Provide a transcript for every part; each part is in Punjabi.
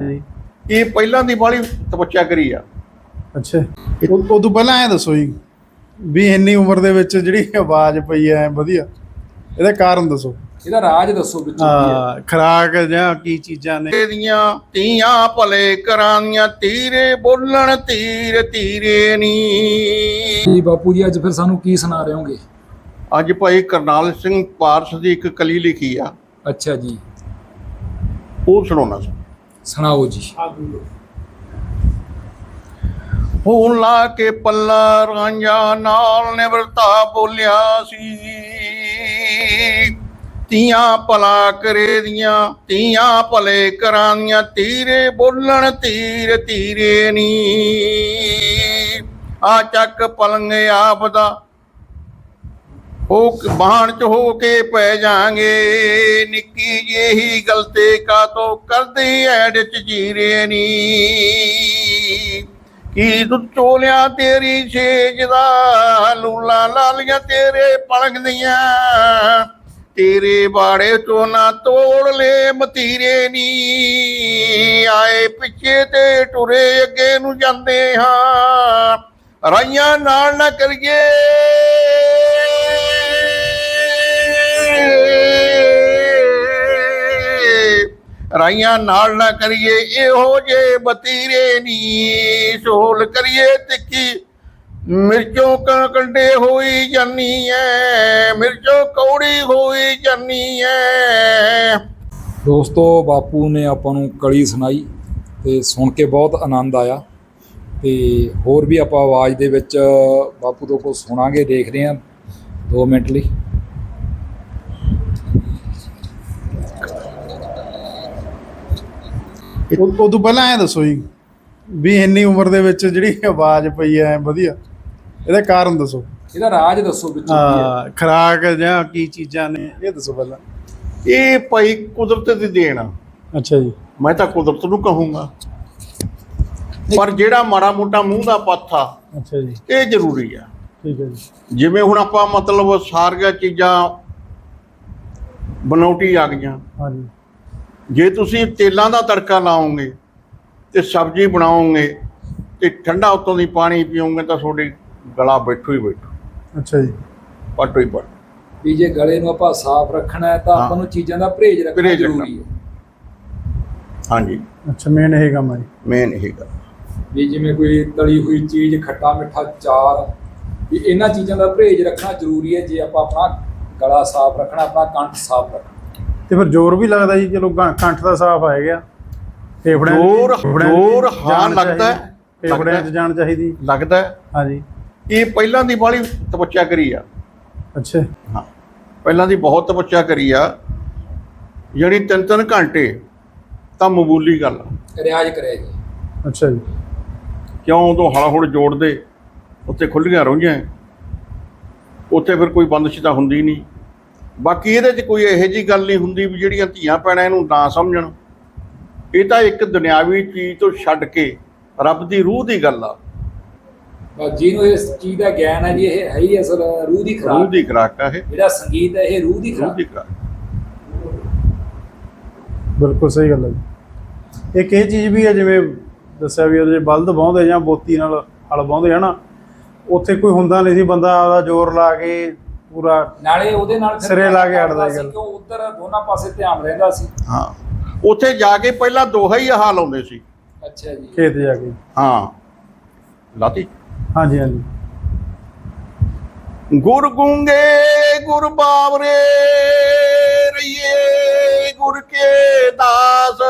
ਜੀ ਇਹ ਪਹਿਲਾਂ ਦੀ ਬਾਲੀ ਤਪੱਸਿਆ ਕਰੀ ਆ। ਅੱਛਾ। ਉਹ ਤੋਂ ਪਹਿਲਾਂ ਐ ਦੱਸੋ ਜੀ ਵੀ ਇੰਨੀ ਉਮਰ ਦੇ ਵਿੱਚ ਜਿਹੜੀ ਆਵਾਜ਼ ਪਈ ਐ ਵਧੀਆ। ਇਹਦਾ ਕਾਰਨ ਦੱਸੋ। ਇਹਦਾ ਰਾਜ ਦੱਸੋ ਵਿੱਚ। ਹੈ ਖਰਾਕ ਜਾਂ ਕੀ ਚੀਜ਼ਾਂ ਨੇ? ਦੀਆਂ ਤੀਆਂ ਭਲੇ ਕਰਾਂੀਆਂ ਤੀਰੇ ਬੋਲਣ ਤੀਰ ਤੀਰੇ ਨੀ। ਜੀ ਬਾਪੂ ਜੀ ਅੱਜ ਫਿਰ ਸਾਨੂੰ ਕੀ ਸੁਣਾ ਰਹੇ ਹੋਗੇ? ਅੱਜ ਭਾਈ ਕਰਨਾਲ ਸਿੰਘ ਪਾਰਸ ਦੀ ਇੱਕ ਕਲੀ ਲਿਖੀ ਆ। ਅੱਛਾ ਜੀ। ਉਹ ਸੁਣਾਉਣਾ ਸੀ। ਸੁਣਾਓ ਜੀ। ਹੁਣ ਲਾ ਕੇ ਪੱਲਾ ਰਾਂਝਾ ਨਾਲ ਨਿਵਰਤਾ ਬੋਲਿਆ ਸੀ। ਤੀਆਂ ਭਲਾ ਕਰੇ ਦੀਆਂ ਤੀਆਂ ਭਲੇ ਕਰਾਂੀਆਂ ਤੀਰੇ ਬੋਲਣ ਤੀਰ ਤੀਰੇ ਨੀ। ਆ ਚੱਕ ਪਲੰਗ ਆਪਦਾ ਹੋ ਉਹ ਬਾਹਣ ਚ ਹੋ ਕੇ ਪੈ ਜਾਾਂਗੇ। ਨਿੱਕੀ ਜਿਹੀ ਗਲਤੇ ਕਾ ਤੋਂ ਕਰਦੇ ਐਡ ਚ ਜੀਰੇ ਨੀ ਕੀ ਤੂੰ ਚੋਲਿਆ ਤੇਰੀ ਛੇਜ ਦਾ, ਲੂਲਾ ਲਾਲੀਆਂ ਤੇਰੇ ਪਲਕਦੀਆਂ ਤੇਰੇ ਬਾੜੇ ਤੋਂ ਨਾ ਤੋੜ ਲੈ ਮਤੀਰੇ ਨੀ ਆਏ ਪਿੱਛੇ ਤੇ ਟੁਰੇ ਅੱਗੇ ਨੂੰ ਜਾਂਦੇ ਹਾਂ। ਰਾਈਆਂ ਨਾਲ ਨਾ ਕਰੀਏ। ਰਾਈਆਂ ਨਾਲ ਨਾ ਕਰੀਏ, ਇਹੋ ਜੇ ਬਤੀਰੇ ਨੀ। ਸੋਲ ਕਰੀਏ ਤਿੱਖੀ। ਮਿਰਚੋਂ ਕ- ਕੰਡੇ ਹੋਈ ਜਾਨੀ ਐ, ਮਿਰਚੋਂ ਕੌੜੀ ਹੋਈ ਜਾਨੀ ਐ। ਦੋਸਤੋ, ਬਾਪੂ ਨੇ ਆਪਾਂ ਨੂੰ ਕਲੀ ਸੁਣਾਈ ਤੇ ਸੁਣ ਕੇ ਬਹੁਤ ਆਨੰਦ ਆਇਆ। ਤੇ ਹੋਰ ਵੀ ਆਪਾਂ ਆਵਾਜ਼ ਦੇ ਵਿੱਚ ਬਾਪੂ ਤੋਂ ਕੁਝ ਸੁਣਾਂਗੇ, ਦੇਖਦੇ ਹਾਂ 2 ਮਿੰਟ ਲਈ। ਉਹ ਉਹ ਤੋਂ ਪਹਿਲਾਂ ਐ ਦੱਸੋ ਜੀ ਵੀ ਇੰਨੀ ਉਮਰ ਦੇ ਵਿੱਚ ਜਿਹੜੀ ਆਵਾਜ਼ ਪਈ ਐ ਵਧੀਆ। ਇਹਦਾ ਕਾਰਨ ਦੱਸੋ। ਇਹਦਾ ਰਾਜ ਦੱਸੋ ਵਿੱਚ। ਹੈ ਹਾਂ ਖਰਾਕ ਜਾਂ ਕੀ ਚੀਜ਼ਾਂ ਨੇ ਇਹ ਦੱਸੋ ਪਹਿਲਾਂ। ਇਹ ਭਾਈ ਕੁਦਰਤ ਦੀ ਦੇਣ ਆ। ਅੱਛਾ ਜੀ। ਮੈਂ ਤਾਂ ਕੁਦਰਤ ਨੂੰ ਕਹੂੰਗਾ। ਪਰ ਜਿਹੜਾ ਮਾੜਾ ਮੋਟਾ ਮੂੰਹ ਦਾ ਪੱਥਾ ਅੱਛਾ ਜੀ। ਇਹ ਜ਼ਰੂਰੀ ਆ। ਠੀਕ ਹੈ ਜੀ। ਜਿਵੇਂ ਹੁਣ ਆਪਾਂ ਮਤਲਬ ਸਾਰੀਆਂ ਚੀਜ਼ਾਂ ਬਨੌਟੀ ਆ ਗਈਆਂ। ਹਾਂਜੀ। ਜੇ ਤੁਸੀਂ ਤੇਲਾਂ ਦਾ ਤੜਕਾ ਲਾਓਗੇ ਤੇ ਸਬਜ਼ੀ ਬਣਾਓਗੇ ਤੇ ਠੰਡਾ ਉੱਤੋਂ ਦੀ ਪਾਣੀ ਪੀਓਗੇ ਤਾਂ ਤੁਹਾਡੀ ਗਲਾ ਬੈਠੋ ਹੀ ਬੈਠੋ। ਅੱਛਾ ਜੀ। ਪੱਟੋ ਹੀ ਪੱਟ। ਵੀ ਜੇ ਗਲੇ ਨੂੰ ਆਪਾਂ ਸਾਫ਼ ਰੱਖਣਾ ਹੈ ਤਾਂ। ਆਪਾਂ ਨੂੰ ਚੀਜ਼ਾਂ ਦਾ ਪਰਹੇਜ਼ ਰੱਖਣਾ ਪਰਹੇਜ਼ ਜ਼ਰੂਰੀ ਹੈ। ਹਾਂਜੀ। ਅੱਛਾ ਮੇਨ ਇਹ ਕੰਮ ਹੈ ਜੀ। ਮੇਨ ਇਹ ਗੱਲ ਵੀ ਜਿਵੇਂ ਕੋਈ ਤਲੀ ਹੋਈ ਚੀਜ਼ ਖੱਟਾ ਮਿੱਠਾ ਚਾਰ ਵੀ ਇਹਨਾਂ ਚੀਜ਼ਾਂ ਦਾ ਪਰਹੇਜ਼ ਰੱਖਣਾ ਜ਼ਰੂਰੀ ਹੈ ਜੇ ਆਪਾਂ ਆਪਣਾ ਗਲਾ ਸਾਫ਼ ਰੱਖਣਾ ਆਪਣਾ ਕੰਠ ਸਾਫ਼ ਰੱਖਣਾ। ਤੇ ਫਿਰ ਜ਼ੋਰ ਵੀ ਲੱਗਦਾ ਜੀ ਚਲੋ ਗਾ- ਕੰਠ ਦਾ ਸਾਫ਼ ਆ ਗਿਆ। ਫੇਫੜਿਆਂ 'ਚ- ਜ਼ੋਰ- ਫੇਫੜਿਆਂ 'ਚ ਜ਼ੋਰ ਜਾਨ ਹਾਂ ਲੱਗਦਾ ਹੈ, ਚਾਹੀਦੀ, ਫੇਫੜਿਆਂ 'ਚ ਲੱਗਦਾ ਜਾਣ ਚਾਹੀਦੀ। ਲੱਗਦਾ ਹੈ, ਹਾਂਜੀ। ਇਹ ਪਹਿਲਾਂ ਦੀ ਬਾਲੀ ਤਪੱਸਿਆ ਕਰੀ ਆ। ਅੱਛਾ। ਹਾਂ। ਪਹਿਲਾਂ ਦੀ ਬਹੁਤ ਤਪੱਸਿਆ ਕਰੀ ਆ। ਜਿਹੜੀ ਤਿੰਨ ਤਿੰਨ ਘੰਟੇ ਤਾਂ ਮਾਮੂਲੀ ਗੱਲ ਆ। ਰਿਆਜ਼ ਕਰਿਆ ਜੀ। ਅੱਛਾ ਜੀ। ਕਿਉਂ ਉਦੋਂ ਹਲਾ ਹੁੜ ਜੋੜਦੇ ਉੱਥੇ ਖੁੱਲੀਆਂ ਰੋਈਆਂ ਉੱਥੇ ਫਿਰ ਕੋਈ ਬੰਦਸ਼ ਤਾਂ ਹੁੰਦੀ ਨਹੀਂ। ਬਾਕੀ ਇਹਦੇ 'ਚ ਕੋਈ ਇਹੋ ਜੀ ਗੱਲ ਨਹੀਂ ਹੁੰਦੀ ਵੀ ਜਿਹੜੀਆਂ ਧੀਆਂ ਪੈਣਾ ਇਹਨੂੰ ਨਾ ਸਮਝਣ। ਇਹ ਤਾਂ ਇੱਕ ਦੁਨਿਆਵੀ ਚੀਜ਼ ਤੋਂ ਛੱਡ ਕੇ ਰੱਬ ਦੀ ਰੂਹ ਦੀ ਗੱਲ ਆ। ਬਸ ਜਿਹਨੂੰ ਇਸ ਚੀਜ਼ ਦਾ ਗਿਆਨ ਹੈ ਜੀ ਇਹ ਹੈ ਹੀ ਅਸਲ ਰੂਹ ਦੀ ਰੂਹ ਖਰਾਕ ਦੀ ਖੁਰਾਕ ਆ ਇਹ। ਜਿਹੜਾ ਸੰਗੀਤ ਹੈ ਇਹ ਰੂਹ ਦੀ ਰੂਹ ਖਰਾਕ ਦੀ ਖੁਰਾਕ। ਬਿਲਕੁਲ ਸਹੀ ਗੱਲ ਹੈ ਜੀ। ਇੱਕ ਇਹ ਚੀਜ਼ ਵੀ ਹੈ ਜਿਵੇਂ ਦੱਸਿਆ ਵੀ ਉਹਦੇ ਬਲਦ ਵਾਹੁੰਦੇ ਜਾਂ ਬੋਤੀ ਨਾਲ ਹਲ ਵਾਹੁੰਦੇ ਹਨਾ ਉੱਥੇ ਕੋਈ ਹੁੰਦਾ ਨਹੀਂ ਸੀ ਬੰਦਾ ਆਪਦਾ ਜ਼ੋਰ ਲਾ ਕੇ ਪੂਰਾ ਨਾਲੇ ਉਹਦੇ ਨਾਲ ਫਿਰ ਸਿਰੇ ਲਾ ਕੇ ਅੜਦਾ ਸੀ ਗੱਲ। ਕਿਉਂ ਉੱਧਰ ਦੋਨਾਂ ਪਾਸੇ ਧਿਆਨ ਰਹਿੰਦਾ ਸੀ। ਹਾਂ। ਉੱਥੇ ਜਾ ਕੇ ਪਹਿਲਾਂ ਦੋਹਾ ਹੀ ਹਾਲ ਆਉਂਦੇ ਸੀ। ਅੱਛਾ ਜੀ। ਖੇਤ ਜਾ ਕੇ। ਹਾਂ। ਲਾਤੀ? ਹਾਂਜੀ ਹਾਂਜੀ। ਗੁਰ ਗੁੰਗੇ ਗੁਰ ਬਾਵਰੇ ਰਈਏ ਗੁਰ ਕੇ ਦਾਸ।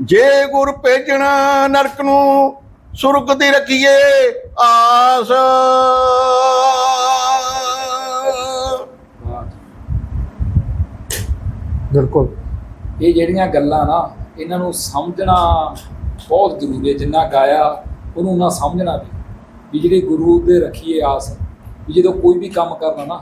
ਜੇ ਗੁਰ ਭੇਜਣਾ ਨਰਕ ਨੂੰ ਸੁਰਗ ਦੀ ਰੱਖੀਏ ਆਸ। ਬਿਲਕੁਲ ਇਹ ਜਿਹੜੀਆਂ ਗੱਲਾਂ ਨਾ ਇਹਨਾਂ ਨੂੰ ਸਮਝਣਾ ਬਹੁਤ ਜ਼ਰੂਰੀ ਹੈ ਜਿੰਨਾ ਗਾਇਆ ਉਹਨੂੰ ਨਾ ਸਮਝਣਾ ਵੀ ਵੀ ਜਿਹੜੇ ਗੁਰੂ ਦੇ ਰੱਖੀਏ ਆਸ ਵੀ ਜਦੋਂ ਕੋਈ ਵੀ ਕੰਮ ਕਰਨਾ ਨਾ।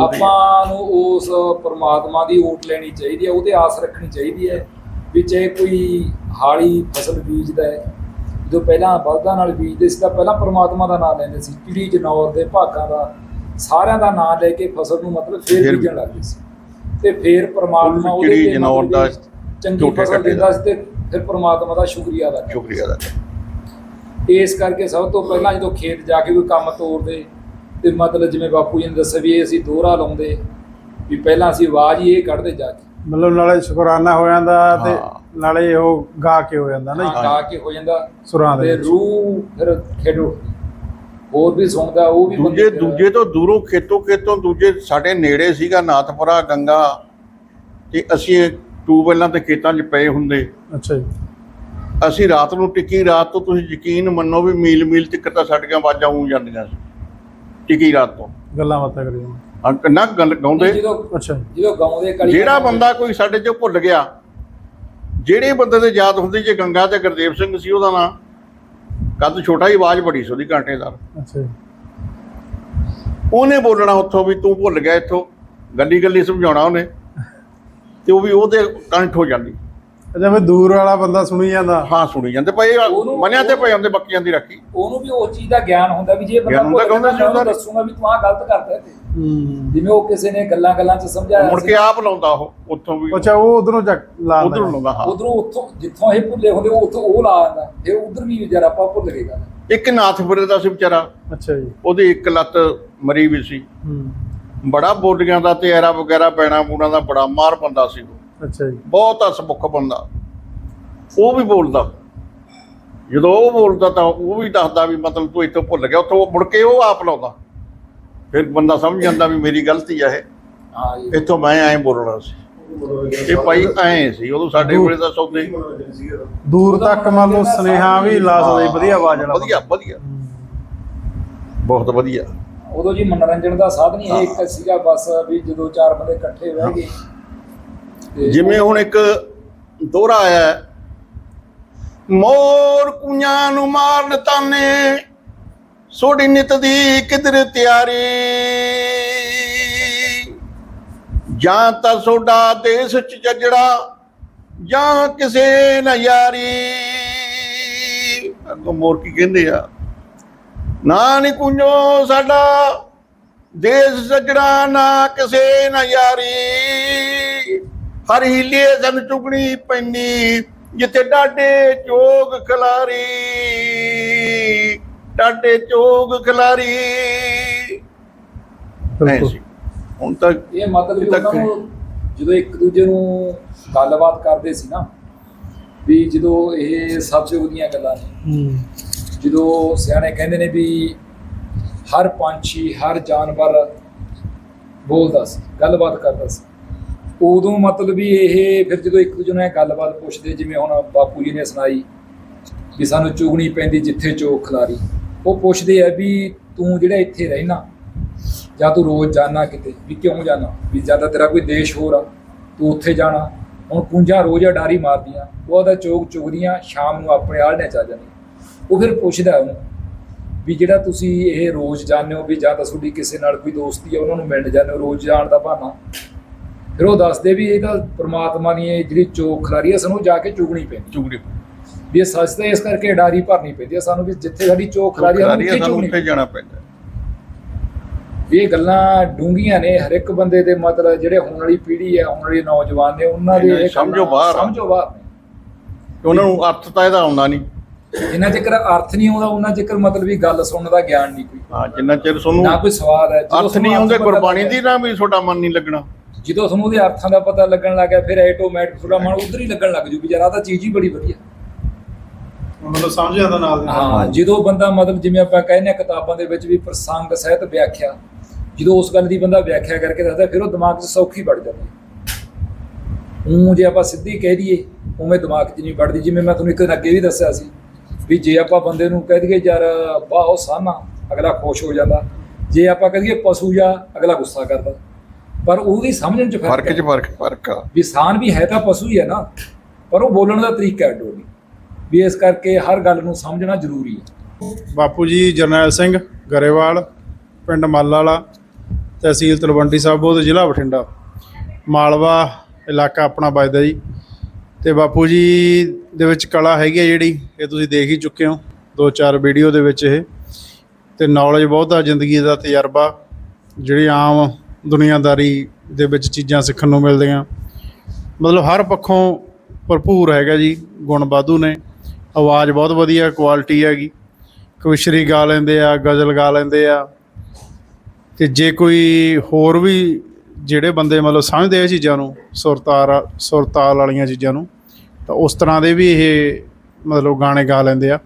ਆਪਾਂ ਨੂੰ ਉਸ ਪਰਮਾਤਮਾ ਦੀ ਓਟ ਲੈਣੀ ਚਾਹੀਦੀ ਹੈ ਉਹਦੇ ਆਸ ਰੱਖਣੀ ਚਾਹੀਦੀ ਹੈ ਵੀ ਚਾਹੇ ਕੋਈ ਹਾੜੀ ਫਸਲ ਬੀਜਦਾ ਹੈ ਜਦੋਂ ਪਹਿਲਾਂ ਬਲਦਾਂ ਨਾਲ ਬੀਜਦੇ ਸੀ ਤਾਂ ਪਹਿਲਾਂ ਪਰਮਾਤਮਾ ਦਾ ਨਾਮ ਲੈਂਦੇ ਸੀ। ਚਿੜੀ ਜਨੌਰ ਦੇ ਭਾਗਾਂ ਦਾ ਸਾਰਿਆਂ ਦਾ ਨਾਮ ਲੈ ਕੇ ਫਸਲ ਨੂੰ ਮਤਲਬ ਫੇਰ ਬੀਜਣ ਲੱਗਦੇ ਸੀ। ਤੇ ਫਿਰ ਪ੍ਰਮਾਤਮਾ ਉਹਦੇ ਚਿੜੀ ਜਨੌਰ ਦਾ ਚੰਗੀ ਫਸਲ ਦਿੰਦਾ ਸੀ ਤੇ ਫਿਰ ਪ੍ਰਮਾਤਮਾ ਦਾ ਸ਼ੁਕਰੀਆ ਅਦਾ ਸ਼ੁਕਰੀਆ ਦਾ ਇਸ ਕਰਕੇ ਸਭ ਤੋਂ ਪਹਿਲਾਂ ਜਦੋਂ ਖੇਤ ਜਾ ਕੇ ਕੋਈ ਕੰਮ ਤੋਰਦੇ ਤੇ ਮਤਲਬ ਜਿਵੇਂ ਬਾਪੂ ਜੀ ਨੇ ਦੱਸਿਆ ਵੀ ਇਹ ਅਸੀਂ ਦੋਹਰਾ ਲਾਉਂਦੇ ਵੀ ਪਹਿਲਾਂ ਅਸੀਂ ਆਵਾਜ਼ ਹੀ ਇਹ ਕੱਢਦੇ ਜਾ ਕੇ। ਮਤਲਬ ਨਾਲੇ ਸ਼ੁਕਰਾਨਾ ਹੋ ਜਾਂਦਾ ਤੇ। ਨਾਲੇ ਉਹ ਗਾ ਕੇ ਹੋ ਜਾਂਦਾ ਨਾ ਹਾਂ ਗਾ ਕੇ ਹੋ ਜਾਂਦਾ ਸੁਰਾਂ ਦੇ ਤੇ ਵਿੱਚ। ਰੂਹ ਫਿਰ ਖੇਡ ਹੋਰ ਵੀ ਸੁਣਦਾ ਉਹ ਵੀ ਬੰਦੇ ਦੂਜੇ ਫਿਰ- ਦੂਜੇ ਤੋਂ ਦੂਰੋਂ ਖੇਤੋਂ ਖੇਤੋਂ ਦੂਜੇ ਸਾਡੇ ਨੇੜੇ ਸੀਗਾ ਨਾਥਪੁਰਾ ਗੰਗਾ ਤੇ ਅਸੀਂ ਟੂਬਵੈਲਾਂ ਤੇ ਖੇਤਾਂ 'ਚ ਪਏ ਹੁੰਦੇ ਅੱਛਾ ਜੀ ਅਸੀਂ ਰਾਤ ਨੂੰ ਟਿੱਕੀ ਰਾਤ ਤੋਂ ਤੁਸੀਂ ਯਕੀਨ ਮੰਨੋ ਵੀ ਮੀਲ ਮੀਲ ਤੱਕ ਤਾਂ ਸਾਡੀਆਂ ਆਵਾਜ਼ਾਂ ਆਉਂ ਜਾਂਦੀਆਂ ਸੀ ਟਿੱਕੀ ਰਾਤ ਤੋਂ ਗੱਲਾਂ ਬਾਤਾਂ ਕਰੀ ਜਾਂਦੇ। ਹਾਂ, ਕਿੰਨਾ ਗੱਲ ਗਾਉਂਦੇ। ਜਦੋਂ ਅੱਛਾ ਜੀ। ਜਦੋਂ ਗਾਉਂਦੇ ਕਲੀ ਜਿਹੜਾ ਬੰਦਾ ਕੋਈ ਸਾਡੇ ਚੋਂ ਭੁੱਲ ਗਿਆ ਜਿਹੜੇ ਬੰਦੇ ਦੇ ਯਾਦ ਹੁੰਦੀ ਜੇ ਗੰਗਾ ਤੇ ਗੁਰਦੇਵ ਸਿੰਘ ਸੀ ਉਹਦਾ ਨਾਂ ਕੱਦ ਛੋਟਾ ਹੀ ਆਵਾਜ਼ ਬੜੀ ਸੀ ਉਹਦੀ ਘੰਟੇਦਾਰ ਅੱਛਾ ਜੀ। ਉਹਨੇ ਬੋਲਣਾ ਉੱਥੋਂ ਵੀ ਤੂੰ ਭੁੱਲ ਗਿਆ ਇੱਥੋਂ ਗੱਲੀ ਗੱਲੀ ਸਮਝਾਉਣਾ ਉਹਨੇ ਤੇ ਉਹ ਵੀ ਉਹਦੇ ਕੰਠ ਹੋ ਜਾਂਦੀ। ਫਿਰ ਦੂਰ ਵਾਲਾ ਬੰਦਾ ਸੁਣੀ ਜਾਂਦਾ। ਹਾਂ ਸੁਣੀ ਜਾਂਦੇ ਪਏ ਉਹਨੂੰ- ਮੰਨਿਆ ਤੇ ਪਏ ਹੁੰਦੇ ਬੱਕੀਆਂ ਦੀ ਰਾਖੀ। ਉਹਨੂੰ ਵੀ ਉਸ ਚੀਜ਼ ਦਾ ਗਿਆਨ ਹੁੰਦਾ ਵੀ ਜੇ ਬੰਦਾ ਗਿਆਨ ਹੁੰਦਾ ਕਹਿੰਦਾ ਸੀ ਮੈਂ ਉਹਨੂੰ ਉਹਦਾ- ਦੱਸੂਗਾ ਵੀ ਤੂੰ ਆਹ ਗਲਤ ਕਰਦਾ ਤੇ। ਹੂੰ। ਜਿਵੇਂ ਉਹ ਕਿਸੇ ਨੇ ਗੱਲਾਂ ਗੱਲਾਂ 'ਚ ਸਮਝਾਇਆ ਮੁੜ ਕੇ ਆਪ ਲਾਉਂਦਾ ਉਹ ਉੱਥੋਂ ਵੀ। ਅੱਛਾ ਉਹ ਉਧਰੋਂ ਚੱਕ ਲਾ ਉਧਰ ਲਾਉਂਦਾ ਹਾਂ। ਉਧਰੋਂ ਉੱਥੋਂ ਜਿੱਥੋਂ ਇਹ ਭੁੱਲੇ ਹੁੰਦੇ ਉਹ ਉੱਥੋਂ ਉਹ ਲਾ ਆਂਦਾ ਫਿਰ ਉਧਰ ਵੀ ਜਰਾ ਆਪਾਂ ਭੁੱਲ ਗਏ ਗੱਲ। ਇੱਕ ਨਾਥਪੁਰੇ ਦਾ ਸੀ ਵਿਚਾਰਾ। ਅੱਛਾ ਜੀ। ਉਹਦੀ ਇੱਕ ਲੱਤ ਮਰੀ ਵੀ ਸੀ। ਹੂੰ। ਬੜਾ ਬੋਲੀਆਂ ਦਾ ਤੇ ਐਰਾ ਵਗੈਰਾ ਪੈਣਾ ਪੂਣਾ ਦਾ ਬੜਾ ਮਾਰ ਬੰਦਾ ਸੀ ਉਹ। ਅੱਛਾ ਜੀ। ਬਹੁਤ ਹਸਮੁਖ ਬੰਦਾ। ਉਹ ਵੀ ਬੋਲਦਾ। ਜਦੋਂ ਉਹ ਬੋਲਦਾ ਤਾਂ ਉਹ ਵੀ ਦੱਸਦਾ ਵੀ ਮਤਲਬ ਤੂੰ ਇੱਥੋਂ ਭੁੱਲ ਗਿਆ ਉੱਥੋਂ ਮੁੜ ਕੇ ਉਹ ਆਪ ਲਾਉਂਦਾ। ਫਿਰ ਬੰਦਾ ਸਮਝ ਜਾਂਦਾ ਵੀ ਮੇਰੀ ਗਲਤੀ ਆ ਇਹ। ਹਾਂ ਜੀ। ਇੱਥੋਂ ਮੈਂ ਐਂ ਬੋਲਣਾ ਸੀ। ਇਹ ਭਾਈ ਐਂ ਸੀ ਉਦੋਂ ਸਾਡੇ ਵੇਲੇ ਦਾ ਸੌਦੇ ਦੂਰ ਤੱਕ ਮੰਨ ਲਓ ਸੁਨੇਹਾ ਵੀ ਲਾ ਸਕਦਾ ਵਧੀਆ ਆਵਾਜ਼ ਵਾਲਾ ਵਧੀਆ ਵਧੀਆ। ਬਹੁਤ ਵਧੀਆ। ਉਦੋਂ ਜੀ ਮਨੋਰੰਜਨ ਦਾ ਸਾਧਨ ਹੀ ਇਹ ਇੱਕ ਸੀਗਾ ਬਸ ਵੀ ਜਦੋਂ ਚਾਰ ਬੰਦੇ ਇਕੱਠੇ ਬਹਿ ਗਏ ਜਿਵੇਂ ਹੁਣ ਇੱਕ ਦੋਹਰਾ ਆਇਆ ਹੈ, ਮੋਰ ਕੁഞ്ഞਾਂ ਨੂੰ ਮਾਰਨ ਤਾਨੇ ਸੋਡੀ ਨਿਤ ਦੀ ਕਿਧਰ ਤਿਆਰੀ? ਜਾਂ ਤਾਂ ਸੋਡਾ ਦੇਸ ਚ ਜੱਜੜਾ ਜਾਂ ਕਿਸੇ ਨਾ ਯਾਰੀ? ਅੱਗੋਂ ਮੋਰ ਕੀ ਕਹਿੰਦੇ ਆ? ਨਾ ਨੀ ਕੁੰਜੋ ਸਾਡਾ ਦੇਸ ਸੱਜਣਾ ਨਾ ਕਿਸੇ ਨਾ ਯਾਰੀ। ਹਰ ਹੀਲੇ ਜਨ ਚੁਗਣੀ ਪੈਂਦੀ ਜਿੱਥੇ ਡਾਡੇ ਚੋਗ ਖਲਾਰੀ ਡਾਡੇ ਚੋਗ ਖਲਾਰੀ। ਸੀ। ਹੁਣ ਤਾਂ ਇਹ ਮਤਲਬ ਉਹਨਾਂ ਨੂੰ ਜਦੋਂ ਇੱਕ ਦੂਜੇ ਨੂੰ ਗੱਲਬਾਤ ਕਰਦੇ ਸੀ ਨਾ ਵੀ ਜਦੋਂ ਇਹ ਸਤਿਯੁਗ ਦੀਆਂ ਗੱਲਾਂ ਨੇ ਜਦੋਂ ਸਿਆਣੇ ਕਹਿੰਦੇ ਨੇ ਵੀ ਹਰ ਪੰਛੀ ਹਰ ਜਾਨਵਰ ਬੋਲਦਾ ਸੀ ਗੱਲਬਾਤ ਕਰਦਾ ਸੀ। ਉਦੋਂ ਮਤਲਬ ਵੀ ਇਹ ਫਿਰ ਜਦੋਂ ਇੱਕ ਦੂਜੇ ਨਾਲ ਇਹ ਗੱਲਬਾਤ ਪੁੱਛਦੇ, ਜਿਵੇਂ ਹੁਣ ਬਾਪੂ ਜੀ ਨੇ ਸੁਣਾਈ ਵੀ ਸਾਨੂੰ ਚੁਗਣੀ ਪੈਂਦੀ ਜਿੱਥੇ ਚੋਖ ਖਲਾਰੀ। ਉਹ ਪੁੱਛਦੇ ਆ ਵੀ ਤੂੰ ਜਿਹੜਾ ਇੱਥੇ ਰਹਿਣਾ, ਜਾਂ ਤੂੰ ਰੋਜ਼ ਜਾਣਾ ਕਿਤੇ, ਵੀ ਕਿਉਂ ਜਾਣਾ? ਵੀ ਜ਼ਿਆਦਾ ਤੇਰਾ ਕੋਈ ਦੇਸ਼ ਹੋਰ ਆ, ਤੂੰ ਉੱਥੇ ਜਾਣਾ। ਹੁਣ ਕੁੰਜਾਂ ਰੋਜ਼ ਡਾਰੀ ਮਾਰਦੀਆਂ, ਉਹ ਉਹਦਾ ਚੋਗ ਚੁਗਦੀਆਂ, ਸ਼ਾਮ ਨੂੰ ਆਪਣੇ ਆਲਣੇ ਚ ਆ ਜਾਂਦੀਆਂ। ਉਹ ਫਿਰ ਪੁੱਛਦਾ ਉਹਨੂੰ ਵੀ ਜਿਹੜਾ ਤੁਸੀਂ ਇਹ ਰੋਜ਼ ਜਾਂਦੇ ਹੋ, ਵੀ ਜਾਂ ਤਾਂ ਤੁਹਾਡੀ ਕਿਸੇ ਨਾਲ ਕੋਈ ਦੋਸਤੀ ਹੈ ਉਹਨਾਂ ਨੂੰ ਮਿਲਣ ਜਾਂਦੇ ਹੋ, ਰੋਜ਼ ਜਾਣ ਦਾ ਬਹਾਨਾ। ਫਿਰ ਉਹ ਦੱਸਦੇ ਵੀ ਇਹ ਤਾਂ ਪ੍ਰਮਾਤਮਾ ਦੀ ਇਹ ਜਿਹੜੀ ਚੋਖ ਖਲਾਰੀ ਹੈ ਸਾਨੂੰ ਜਾ ਕੇ ਚੁਗਣੀ ਪੈਂਦੀ। ਚੁਗੜੀ ਵੀ ਇਹ ਸੱਚ ਤਾਂ ਇਸ ਕਰਕੇ ਡਾਰੀ ਭਰਨੀ ਪੈਂਦੀ ਹੈ ਸਾਨੂੰ ਵੀ ਜਿੱਥੇ ਸਾਡੀ ਚੋਖ ਖਲਾਰੀ ਹੈ ਸਾਨੂੰ ਉੱਥੇ ਚੁਗਣੀ ਜਾਣਾ ਪੈਂਦਾ ਇਹ ਗੱਲਾਂ ਡੂੰਘੀਆਂ ਨੇ ਹਰ ਇੱਕ ਬੰਦੇ ਦੇ ਮਤਲਬ ਜਿਹੜੇ ਹੁਣ ਵਾਲੀ ਪੀੜ੍ਹੀ ਹੈ ਹੁਣ ਵਾਲੇ ਨੌਜਵਾਨ ਨੇ ਉਹਨਾਂ ਦੇ ਸਮਝੋ ਬਾਹਰ। ਸਮਝੋ ਬਾਹਰ ਉਹਨਾਂ ਨੂੰ ਅਰਥ ਤਾਂ ਇਹਦਾ ਆਉਂਦਾ ਨਹੀਂ। ਜਿੰਨਾ ਚਿਰ ਅਰਥ ਨਹੀਂ ਆਉਂਦਾ ਉਹਨਾਂ ਚਿਰ ਮਤਲਬ ਵੀ ਗੱਲ ਸੁਣਨ ਦਾ ਗਿਆਨ ਨਹੀਂ ਕੋਈ। ਹਾਂ ਜਿੰਨਾ ਚਿਰ ਤੁਹਾਨੂੰ ਨਾ ਕੋਈ ਸਵਾਦ ਹੈ ਅਰਥ ਨਹੀਂ ਆਉਂਦੇ ਗੁਰਬਾਣੀ ਦੀ ਨਾ ਵੀ ਤੁਹਾਡਾ ਮਨ ਨਹੀਂ ਲੱਗਣਾ। ਜਦੋਂ ਤੁਹਾਨੂੰ ਉਹਦੇ ਅਰਥਾਂ ਦਾ ਪਤਾ ਲੱਗਣ ਲੱਗਾ ਫਿਰ ਆਟੋਮੈਟਿਕ ਤੁਹਾਡਾ ਮਨ ਉਧਰ ਹੀ ਲੱਗਣ ਲੱਗ ਜੂ ਵੀ ਯਾਰ ਤਾਂ ਚੀਜ਼ ਹੀ ਬੜੀ ਵਧੀਆ। ਮਤਲਬ ਸਮਝ ਜਾਂਦਾ ਨਾਲ ਦੇ ਨਾਲ। ਹਾਂ ਜਦੋਂ ਬੰਦਾ ਮਤਲਬ ਜਿਵੇਂ ਆਪਾਂ ਕਹਿੰਦੇ ਆ ਕਿਤਾਬਾਂ ਦੇ ਵਿੱਚ ਵੀ ਪ੍ਰਸੰਗ ਸਹਿਤ ਵਿਆਖਿਆ ਜਦੋਂ ਉਸ ਗੱਲ ਦੀ ਬੰਦਾ ਵਿਆਖਿਆ ਕਰਕੇ ਦੱਸਦਾ ਫਿਰ ਉਹ ਦਿਮਾਗ 'ਚ ਸੌਖੀ ਵੜ ਜਾਂਦੀ ਉਹ ਜੇ ਆਪਾਂ ਸਿੱਧੀ ਕਹਿ ਦਈਏ ਉਵੇਂ ਦਿਮਾਗ 'ਚ ਨਹੀਂ ਵੜਦੀ। ਜਿਵੇਂ ਮੈਂ ਤੁਹਾਨੂੰ ਇੱਕ ਦਿਨ ਅੱਗੇ ਵੀ ਦੱਸਿਆ ਸੀ ਵੀ ਜੇ ਆਪਾਂ ਬੰਦੇ ਨੂੰ ਕਹਿ ਦਈਏ ਯਾਰ ਵਾਹ ਉਹ ਸਾਨਾ ਅਗਲਾ ਖੁਸ਼ ਹੋ ਜਾਂਦਾ। ਜੇ ਆਪਾਂ ਕਹਿ ਦਈਏ ਪਸ਼ੂ ਜਾਂ ਅਗਲਾ ਗੁੱਸਾ ਕਰਦਾ। ਪਰ ਉਹਦੀ ਸਮਝਣ 'ਚ ਫ਼ਰਕ ਫ਼ਰਕ ਹੈ। ਚ ਫ਼ਰਕ ਫ਼ਰਕ ਆ। ਵੀ ਸਾਨ ਵੀ ਹੈ ਤਾਂ ਪਸ਼ੂ ਹੀ ਹੈ ਨਾ ਪਰ ਉਹ ਬੋਲਣ ਦਾ ਤਰੀਕਾ ਹੈ ਡੋਲੀ। ਵੀ ਇਸ ਕਰਕੇ ਹਰ ਗੱਲ ਨੂੰ ਸਮਝਣਾ ਜ਼ਰੂਰੀ ਹੈ। ਬਾਪੂ ਜੀ ਜਰਨੈਲ ਸਿੰਘ ਗਰੇਵਾਲ ਪਿੰਡ ਮੱਲ ਵਾਲਾ ਤਹਿਸੀਲ ਤਲਵੰਡੀ ਸਾਬੋ ਤੇ ਜ਼ਿਲ੍ਹਾ ਬਠਿੰਡਾ। ਮਾਲਵਾ ਇਲਾਕਾ ਆਪਣਾ ਵੱਜਦਾ ਜੀ। ਤੇ ਬਾਪੂ ਜੀ ਦੇ ਵਿੱਚ ਕਲਾ ਹੈਗੀ ਆ ਜਿਹੜੀ ਇਹ ਤੁਸੀਂ ਦੇਖ ਹੀ ਚੁੱਕੇ ਹੋ। ਦੋ ਚਾਰ ਵੀਡੀਓ ਦੇ ਵਿੱਚ ਇਹ। ਤੇ ਨੌਲੇਜ ਬਹੁਤ ਆ ਜ਼ਿੰਦਗੀ ਦਾ ਤਜਰਬਾ। ਜਿਹੜੀ ਆਮ ਦੁਨੀਆਦਾਰੀ ਦੇ ਵਿੱਚ ਚੀਜ਼ਾਂ ਸਿੱਖਣ ਨੂੰ ਮਿਲਦੀਆਂ। ਮਤਲਬ ਹਰ ਪੱਖੋਂ ਭਰਪੂਰ ਹੈਗਾ ਜੀ, ਗੁਣ ਵਾਧੂ ਨੇ। ਆਵਾਜ਼ ਬਹੁਤ ਵਧੀਆ ਕੁਆਲਿਟੀ ਹੈਗੀ। ਕਵਿਸ਼ਰੀ ਗਾ ਲੈਂਦੇ ਆ, ਗਜ਼ਲ ਗਾ ਲੈਂਦੇ ਆ। ਤੇ ਜੇ ਕੋਈ ਹੋਰ ਵੀ ਜਿਹੜੇ ਬੰਦੇ ਮਤਲਬ ਸਮਝਦੇ ਆ ਚੀਜ਼ਾਂ ਨੂੰ, ਸੁਰਤਾਰ, ਸੁਰਤਾਲ ਵਾਲੀਆਂ ਚੀਜ਼ਾਂ ਨੂੰ, ਤਾਂ ਉਸ ਤਰ੍ਹਾਂ ਦੇ ਵੀ ਇਹ ਮਤਲਬ ਗਾਣੇ ਗਾ ਲੈਂਦੇ ਆ।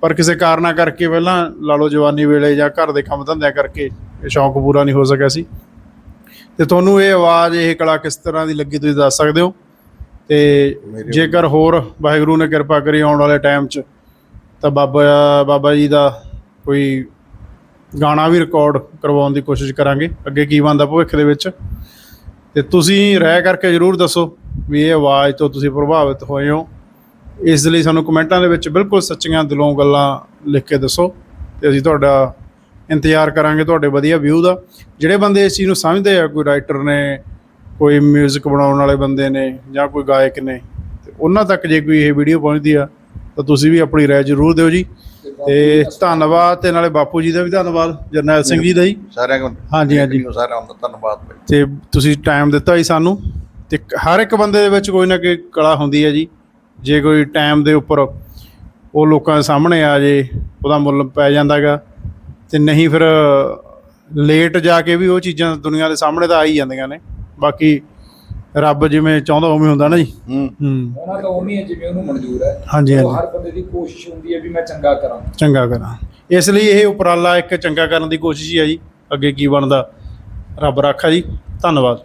ਪਰ ਕਿਸੇ ਕਾਰਨਾਂ ਕਰਕੇ ਪਹਿਲਾਂ ਲਾ ਲਓ ਜਵਾਨੀ ਵੇਲੇ ਜਾਂ ਘਰ ਦੇ ਕੰਮ ਧੰਦਿਆਂ ਕਰਕੇ ਇਹ ਸ਼ੌਂਕ ਪੂਰਾ ਨਹੀਂ ਹੋ ਸਕਿਆ ਸੀ। ਤੇ ਤੁਹਾਨੂੰ ਇਹ ਆਵਾਜ਼ ਇਹ ਕਲਾ ਕਿਸ ਤਰ੍ਹਾਂ ਦੀ ਲੱਗੀ ਤੁਸੀਂ ਦੱਸ ਸਕਦੇ ਹੋ? ਤੇ ਜੇਕਰ ਹੋਰ ਵਾਹਿਗੁਰੂ ਨੇ ਕਿਰਪਾ ਕਰੀ ਆਉਣ ਵਾਲੇ ਟਾਈਮ 'ਚ ਤਾਂ ਬਾਬਾ ਬਾਬਾ ਜੀ ਦਾ ਕੋਈ ਗਾਣਾ ਵੀ ਰਿਕਾਰਡ ਕਰਵਾਉਣ ਦੀ ਕੋਸ਼ਿਸ਼ ਕਰਾਂਗੇ। ਅੱਗੇ ਕੀ ਬਣਦਾ ਭਵਿੱਖ ਦੇ ਵਿੱਚ? ਤੇ ਤੁਸੀਂ ਰਹਿ ਕਰਕੇ ਜਰੂਰ ਦੱਸੋ ਵੀ ਇਹ ਆਵਾਜ਼ ਤੋਂ ਤੁਸੀਂ ਪ੍ਰਭਾਵਿਤ ਹੋਏ ਹੋ। ਇਸ ਲਈ ਸਾਨੂੰ ਕਮੈਂਟਾਂ ਦੇ ਵਿੱਚ ਬਿਲਕੁਲ ਸੱਚੀਆਂ ਦਿਲੋਂ ਗੱਲਾਂ ਲਿਖ ਕੇ ਦੱਸੋ ਤੇ ਅਸੀਂ ਤੁਹਾਡਾ ਇੰਤਜ਼ਾਰ ਕਰਾਂਗੇ ਤੁਹਾਡੇ ਵਧੀਆ ਵਿਊ ਦਾ। ਜਿਹੜੇ ਬੰਦੇ ਇਸ ਚੀਜ਼ ਨੂੰ ਸਮਝਦੇ ਆ ਕੋਈ ਰਾਈਟਰ ਨੇ ਕੋਈ 뮤직 ਬਣਾਉਣ ਵਾਲੇ ਬੰਦੇ ਨੇ ਜਾਂ ਕੋਈ ਗਾਇਕ ਨੇ ਤੇ ਉਹਨਾਂ ਤੱਕ ਜੇ ਕੋਈ ਇਹ ਵੀਡੀਓ ਪਹੁੰਚਦੀ ਆ ਤਾਂ ਤੁਸੀਂ ਵੀ ਆਪਣੀ ਰਾਏ ਜ਼ਰੂਰ ਦਿਓ ਜੀ। ਤੇ ਧੰਨਵਾਦ ਤੇ ਨਾਲੇ ਬਾਪੂ ਜੀ ਦਾ ਵੀ ਧੰਨਵਾਦ ਜਰਨੈਲ ਸਿੰਘ ਜੀ ਦਾ ਜੀ। ਸਾਰਿਆਂ ਨੂੰ ਹਾਂਜੀ ਹਾਂਜੀ। ਸਾਰਿਆਂ ਦਾ ਧੰਨਵਾਦ ਬਾਈ ਤੇ ਤੁਸੀਂ ਟਾਈਮ ਦਿੱਤਾ ਜੀ ਸਾਨੂੰ ਤੇ ਹਰ ਇੱਕ ਬੰਦੇ ਦੇ ਵਿੱਚ ਕੋਈ ਨਾ ਕੋਈ ਕਲਾ ਹੁੰਦੀ ਹੈ ਜੀ। ਜੇ ਕੋਈ ਟਾਈਮ ਦੇ ਉੱਪਰ ਉਹ ਲੋਕਾਂ ਦੇ ਸਾਹਮਣੇ ਆ ਜੇ ਉਹਦਾ ਮੁੱਲ ਪੈ ਜਾਂਦਾਗਾ। ਤੇ ਨਹੀਂ ਫਿਰ ਲੇਟ ਜਾ ਕੇ ਵੀ ਉਹ ਚੀਜ਼ਾਂ ਦੁਨੀਆ ਦੇ ਸਾਹਮਣੇ ਤਾਂ ਆ ਹੀ ਜਾਂਦੀਆਂ ਨੇ। ਬਾਕੀ ਰੱਬ ਜਿਵੇਂ ਚਾਹੁੰਦਾ ਉਵੇਂ ਹੁੰਦਾ ਨਾ ਜੀ। ਹੂੰ। ਹੂੰ। ਉਹਨਾਂ ਤਾਂ ਉਵੇਂ ਹੈ ਜਿਵੇਂ ਉਹਨੂੰ ਮਨਜ਼ੂਰ ਹੈ। ਹਾਂਜੀ ਉਹ ਹਾਂਜੀ ਹਰ ਬੰਦੇ ਦੀ ਕੋਸ਼ਿਸ਼ ਹੁੰਦੀ ਹੈ ਵੀ ਮੈਂ ਚੰਗਾ ਕਰਾਂ। ਚੰਗਾ ਕਰਾਂ। ਇਸ ਲਈ ਇਹ ਉਪਰਾਲਾ ਇੱਕ ਚੰਗਾ ਕਰਨ ਦੀ ਕੋਸ਼ਿਸ਼ ਹੀ ਆ ਜੀ। ਅੱਗੇ ਕੀ ਬਣਦਾ। ਰੱਬ ਰਾਖਾ ਜੀ। ਧੰਨਵਾਦ।